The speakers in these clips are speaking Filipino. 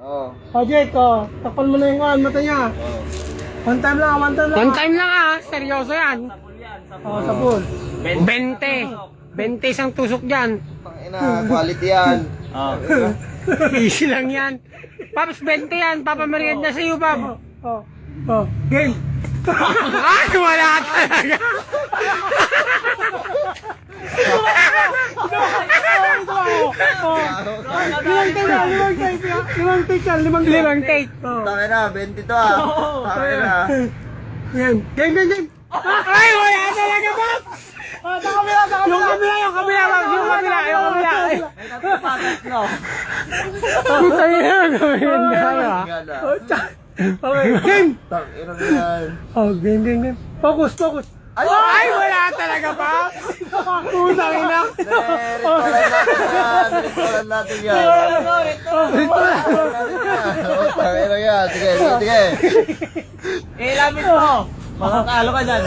Oo. O, Jake, oh. Takpan mo na yung kuhan, mata niya. Oo. One time lang, one time lang. One time lang ah, seryoso yan. Oh, sabon. 20. 20 isang tusok dyan. Tangina, quality yan. Oh. Easy lang yan. Paps, 20 yan. Papamerienda sa iyo, Pap. Oh, oh. Game. Ay, wala talaga. Limang take yan, limang take yan. Limang take yan, limang take. Limang take. Oh. Tangina, 20 to ah. Tangina. Yan. Game, game, game. Ay, wala talaga. Ah, sa kabila, sa kabila. Yung kabila, yung kabila. Yung kabila, yung kabila. Ay, Puta yun, ah. Tangina. Oh, tsa- Okay, game. Na yan. Oh, game, game, game. Focus, focus. Ay, wala talaga, Pap. Putang ina. Restaurant natin yan. Restaurant natin yan. Tangina yan. Sige, sige. Eh, lapit mo. Makakalo ka dyan.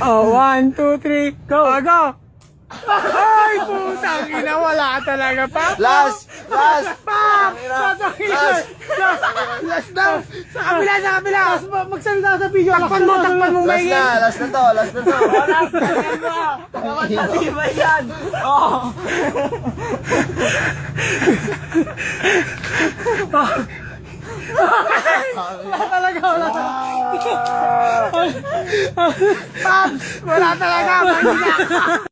Oh, one, two, three, go, oh, go. Ay, putang ina, wala talaga, Pap. Last! Last! Pap! Tangina. Last! Last down. Sa kabila, sa kabila. Last, ma- magsalita sa video. Takpan mo, takpan mo, Last na! Last na to! Last na to! Iba yan. Oh. Talaga, wala. Paps, wala talaga.